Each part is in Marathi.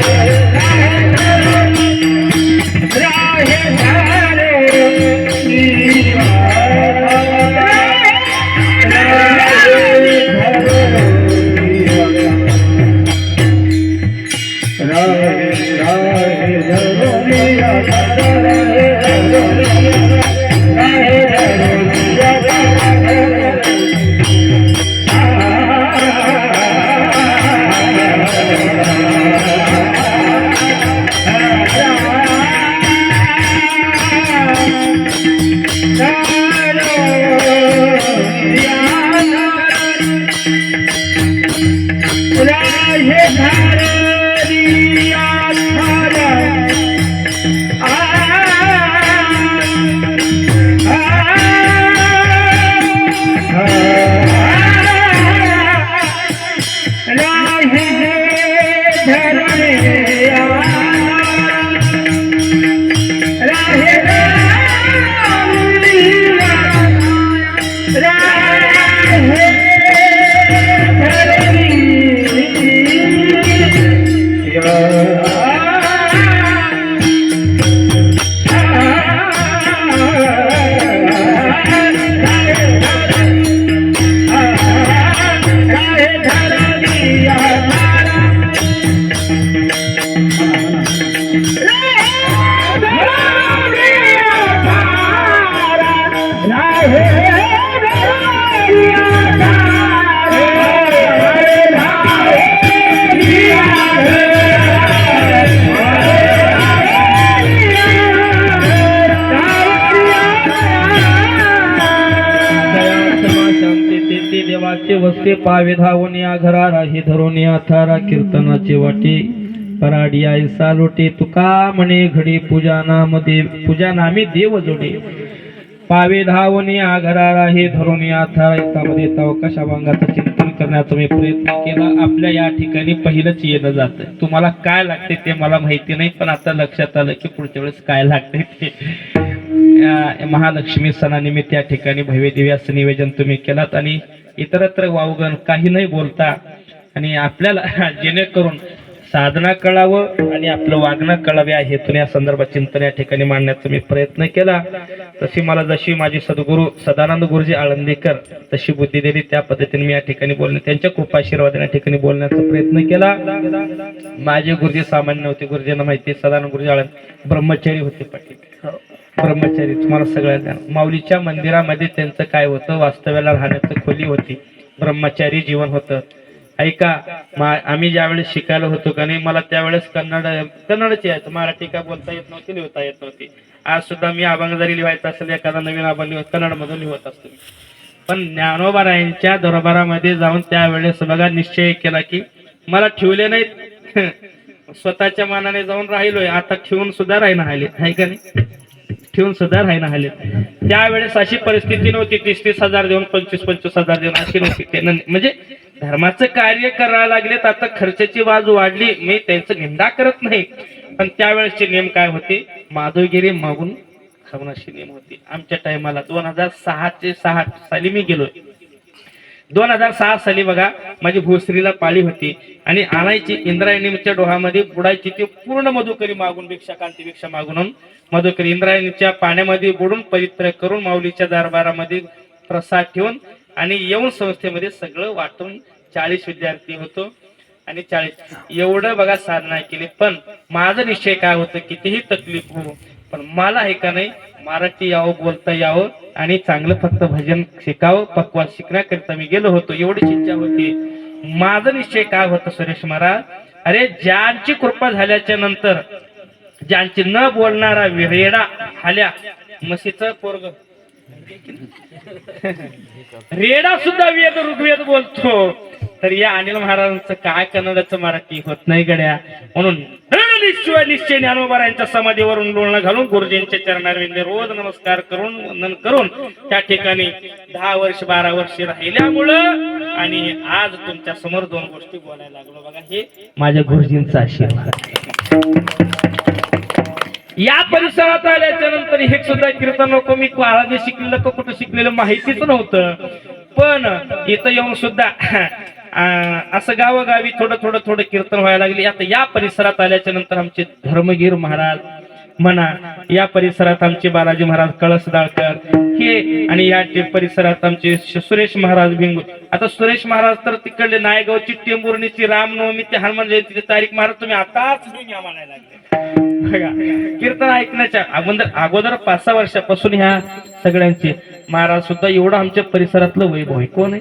Yeah. Thank you. तेथे वस्ते पावे धावून या घरारा हे धरून या थारा कीर्तनाचे वाटे. पराडी आई सालोटे तुका म्हणे घडी पूजा नाम देव पूजा नामी देव जोडे. पावे धावून या घरारा हे धरून या थारा एकामध्ये अवकाश अभंगाचं चिंतन करण्याचा मी प्रयत्न केला? आपल्या या ठिकाणी पहिलंच येणं जातं तुम्हाला काय लागते ते मला माहिती नाही पण आता लक्षात आलं की पुढच्या वेळेस काय लागते ते. महालक्ष्मी सणानिमित्त या ठिकाणी भव्य दिव्य असं निवेदन तुम्ही केलात आणि इतरत्र वावगण काही नाही बोलता आणि आपल्याला जेणेकरून साधना कळावं आणि आपलं वागणं कळावं या हेतून या संदर्भात चिंतन या ठिकाणी मांडण्याचा मी प्रयत्न केला. तशी मला जशी माझी सद्गुरू सदानंद गुरुजी आळंदीकर तशी बुद्धी दिली त्या पद्धतीने मी या ठिकाणी बोलणे त्यांच्या कृपाशीर्वादाने या ठिकाणी बोलण्याचा प्रयत्न केला. माझे गुरुजी सामान्य होते गुरुजींना माहिती सदानंद गुरुजी आळंद ब्रह्मचारी होते पाटील. हो. ब्रह्मचारी तुम्हाला सगळ्यांना माऊलीच्या मंदिरामध्ये त्यांचं काय होतं? वास्तव्याला राहण्याचं खोली होती. ब्रह्मचारी जीवन होतं. ऐका आम्ही ज्यावेळेस शिकायला होतो का नाही मला त्यावेळेस कन्नड कन्नडची यायचं. मराठी का बोलता येत नव्हती लिहिता येत नव्हती. आज सुद्धा मी अभंग जरी लिहायचा असेल एखादा नवीन अभंग लिहत कन्नड मधून लिहत असतो पण ज्ञानोबारायांच्या दरबारामध्ये जाऊन त्यावेळेस बघा निश्चय केला की मला ठेवले नाहीत. स्वतःच्या मानाने जाऊन राहिलोय. आता ठेवून सुद्धा राहिना आले आहे का नाही? ठेवून सुद्धा राहिना आले त्यावेळेस अशी परिस्थिती नव्हती तीस तीस हजार देऊन पंचवीस पंचवीस हजार देऊन अशी नव्हती. ते न- म्हणजे धर्माचं कार्य करायला लागलेत आता खर्चाची बाजू वाढली. मी त्यांचं निंदा करत नाही. पण त्यावेळेसचे नियम काय होते? माधवगिरी मागून खावण्याची नियम होती. आमच्या टायमाला दोन हजार सहाचे सहा साली मी गेलोय. दोन हजार सहा साली बघा माझी भोसरीला पाळी होती. आणि आणायची इंद्रायणीच्या डोहामध्ये बुडायची ती पूर्ण मधुकरी मागून भिक्षा कांती भिक्षा मागून मधुकरी इंद्रायणीच्या पाण्यामध्ये बुडून पवित्र करून माऊलीच्या दरबारामध्ये प्रसाद ठेवून आणि येऊन संस्थेमध्ये सगळं वाटून चाळीस विद्यार्थी होतो. आणि चाळीस एवढं बघा साधना केली. पण माझं निश्चय काय होतं कितीही तकलीफ हो पण मला हे का नाही मराठी यावं बोलता यावं आणि चांगलं फक्त भजन शिकावं पकवान शिकण्याकरिता मी गेलो होतो. एवढीच इच्छा होती. माझं निश्चय काय होतं सुरेश महाराज? अरे ज्यांची कृपा झाल्याच्यानंतर ज्यांची न बोलणारा विरेडा हाल्या म्हशीचं पोरग. रेडा सुद्धा वेद ऋग्वेद बोलतो. तर या अनिल महाराजांचं काय कन्नडाचं मराठी होत नाही गड्या? म्हणून निश्चय निश्चय ज्ञानोबारांच्या समाधीवरून डोळणं घालून गुरुजींच्या चरणारविंदे रोज नमस्कार करून वंदन करून त्या ठिकाणी दहा वर्ष बारा वर्ष राहिल्यामुळं आणि आज तुमच्यासमोर दोन गोष्टी बोलायला लागलो. बघा हे माझ्या गुरुजींचा आशीर्वाद. या परिसरात आल्याच्यानंतर हे सुद्धा कीर्तन नको मी आळाने शिकलेलं का कुठं शिकलेलं माहितीच नव्हतं. पण इथं येऊन सुद्धा असं गावोगावी थोडं थोडं थोडं कीर्तन व्हायला लागले. आता या परिसरात आल्याच्यानंतर आमचे धर्मगीर महाराज म्हणा या परिसरात आमचे बालाजी महाराज कळसदाळकर हे आणि या परिसरात आमचे सुरेश महाराज भिंगू आता सुरेश महाराज तर तिकडले नायगावची रामनवमी ते हनुमान जयंतीची तारीख महाराज तुम्ही आताच घेऊन या म्हणायला लागले कीर्तन ऐकण्याच्या अगोदर अगोदर पाच सहा वर्षापासून ह्या सगळ्यांचे महाराज सुद्धा एवढं आमच्या परिसरातलं वैभव आहे कोण आहे?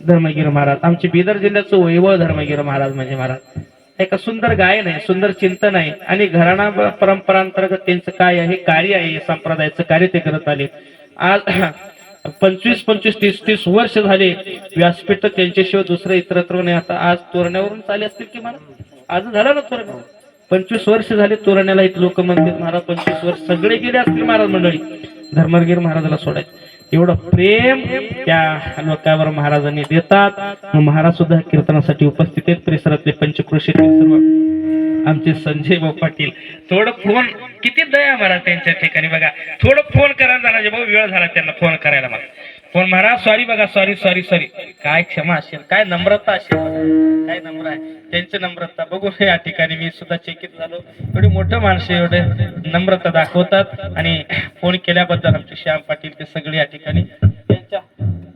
धर्मगिरी महाराज. आमचे बिदर जिल्ह्याचं वैभव धर्मगिरी महाराज म्हणजे महाराज. एका सुंदर गायन आहे सुंदर चिंतन आहे. आणि घराणा परंपरांतर्गत त्यांचं काय आहे कार्य आहे संप्रदायाचं कार्य ते करत आले. आज पंचवीस पंचवीस तीस तीस वर्ष झाले व्यासपीठ त्यांच्याशिवाय दुसरं इतरत्र नाही. आता आज तोरण्यावरून चाले असतील की मला आज झालं ना तोरण? पंचवीस वर्ष झाले तोरण्याला इथे लोक म्हणतात महाराज पंचवीस वर्ष सगळे गेले असतील महाराज मंडळी. धर्मगिरी महाराजाला सोडायचं. एवढं प्रेम त्या लोकांवर महाराजांनी देतात. महाराज सुद्धा कीर्तनासाठी उपस्थित आहेत. परिसरातले पंचकृषी सर्व आमचे संजय भाऊ पाटील. थोडं फोन किती दया महाराज त्यांच्या ठिकाणी. बघा थोडं फोन करायला जाणार भाऊ वेळ झाला त्यांना फोन करायला मला. फोन महाराज सॉरी बघा सॉरी सॉरी सॉरी काय क्षमा असेल काय नम्रता असेल. काय नम्र आहे? त्यांची नम्रता बघू या ठिकाणी मी सुद्धा चकित झालो. एवढी मोठं माणसं एवढे नम्रता दाखवतात आणि फोन केल्याबद्दल आमचे श्याम पाटील ते सगळे या ठिकाणी त्यांच्या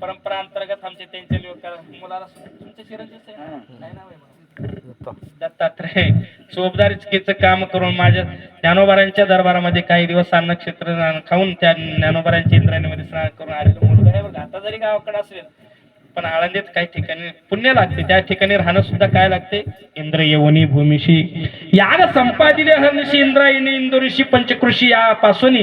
परंपरा अंतर्गत आमचे त्यांचे लोक मुलाला तुमच्या दत्तात्रय चोपदारीचं काम करून माझ्या ज्ञानोबारांच्या दरबारामध्ये काही दिवस अन्न क्षेत्र खाऊन त्या ज्ञानोबारांच्या इंद्राणीमध्ये स्नान करून आलेलो मुलगा आहे बघा. आता जरी गावाकडे असेल पण आळंदीत काही ठिकाणी पुण्य लागते. त्या ठिकाणी राहणं सुद्धा काय लागते? इंद्र यवनी भूमिशी. याग संपादिले हरणशी इंद्रायणी इंदुरीशी पंचकृषी यापासून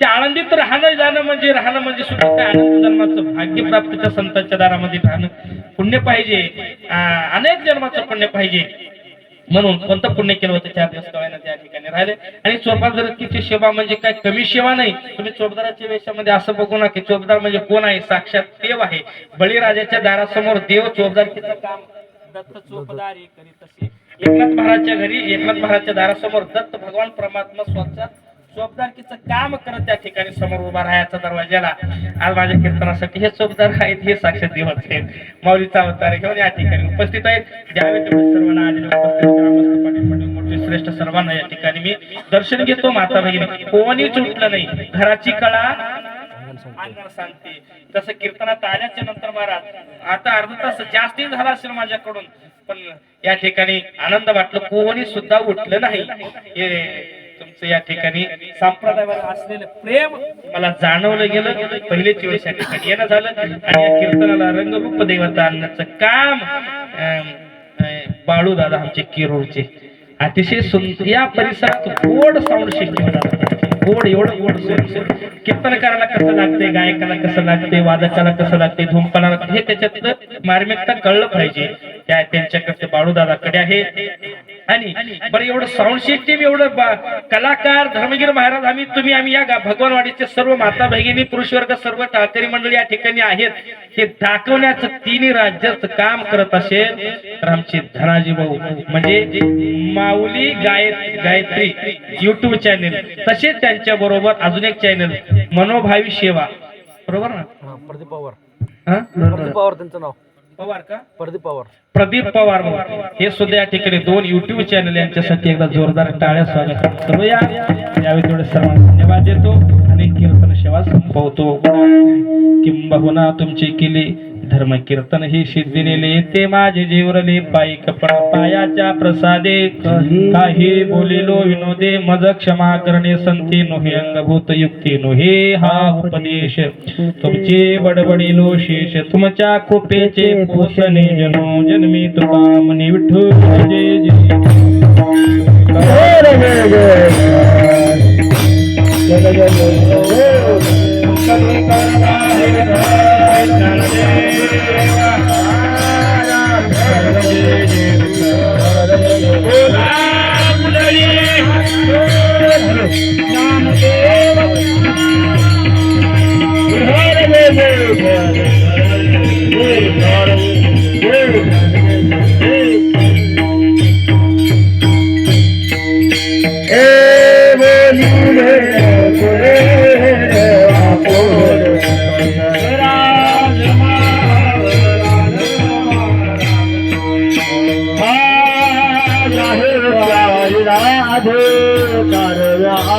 त्या आळंदीत राहणं जाणं म्हणजे राहणं म्हणजे सुद्धा काय? आनंद जन्माचं भाग्य प्राप्तीच्या संतांच्या दारामध्ये राहणं. पुण्य पाहिजे. अनेक जन्माचं पुण्य पाहिजे. म्हणून कोणतं पुण्य केलं होतं चार दिवस कळायला त्या ठिकाणी राहिले. आणि चोपदारकीची सेवा म्हणजे काय? कमी सेवा नाही. तुम्ही चोपदाराच्या वेशामध्ये असं बघू ना की चोपदार म्हणजे कोण आहे? साक्षात देव आहे. बळीराजाच्या दारासमोर देव चोपदारकीचं काम दत्त चोपदार करीत एकनाथ महाराजच्या घरी एकनाथ महाराजच्या दारासमोर दत्त भगवान परमात्मा स्वतः चोपदारकीचं काम करत त्या ठिकाणी समोर उभा राहायचा दरवाजाला आज माझ्या कीर्तनासाठी हे चोपदार आहेत हे साक्षात देवत आहेत. माऊलीचा अवतार घेऊन या ठिकाणी उपस्थित आहेत. ज्यावेळी तेवढे सर्वांना आलेले उपस्थित मोठे श्रेष्ठ सर्वांना या ठिकाणी मी दर्शन घेतो. माता भगिनी कोणी उठलं नाही. घराची कळा सांगते. तसं कीर्तनात आल्याच्यानंतर महाराज आता अर्धा तास जास्ती झाला असेल माझ्याकडून पण या ठिकाणी आनंद वाटलं. कोणी सुद्धा उठलं नाही. तुमचं या ठिकाणी संप्रदायावर असलेलं प्रेम मला जाणवलं गेलं. पहिलेच वेळेस या ठिकाणी येणं झालं. आणि या कीर्तनाला रंगरूप देवता आणण्याचं काम बाळू दादा आमचे किरूरचे अतिशय सुंदर या परिसरात गोड साऊंड सिस्टीम गोड एवढं गोड कीर्तनकाराला कसं लागते गायकाला कसं लागते वादकाला कसं लागते धुमपणाला हे त्याच्यातलं मार्मिकता कळलं पाहिजे. त्या त्यांच्याकडे बाळू दादाकडे आहे. आणि बरं एवढं साऊंड सिस्टीम एवढं कलाकार धर्मगिरी महाराज आम्ही तुम्ही आम्ही या गा- भगवानवाडीचे सर्व माता भगिनी पुरुष वर्ग सर्व टाळकरी मंडळी या ठिकाणी आहेत. हे दाखवण्याचं तिन्ही राज्याचं काम करत असेल तर आमचे धनाजी भाऊ म्हणजे माऊली गाय गायत्री युट्यूब चॅनेल तसेच त्यांच्या बरोबर अजून एक चॅनेल मनोभावी सेवा. बरोबर ना? प्रदीप पवार. हा? प्रदीप पवार त्यांचं नाव. पवार का? प्रदीप पवार. प्रदीप पवार. हे सुद्धा या ठिकाणी दोन युट्यूब चॅनल यांच्यासाठी एकदा जोरदार टाळ्या स्वागत करूया. यावेळी तेवढे सर्वांना धन्यवाद देतो आणि कीर्तन सेवा संपवतो. किंबहुना तुमची केली धर्म कीर्तन ही सिद्धीलेले ते माझे जीवरले पाई कपडा पायाच्या प्रसादे काही बोलिलो विनोदे मज क्षमा करणे संते नोहे अंगभूत युक्ती नोहे हा उपदेश. तुमचे बडबडिलो शेष तुमच्या कृपेचे पोसने जनो जन्मी तुका मनी विठू Thank you. Yeah.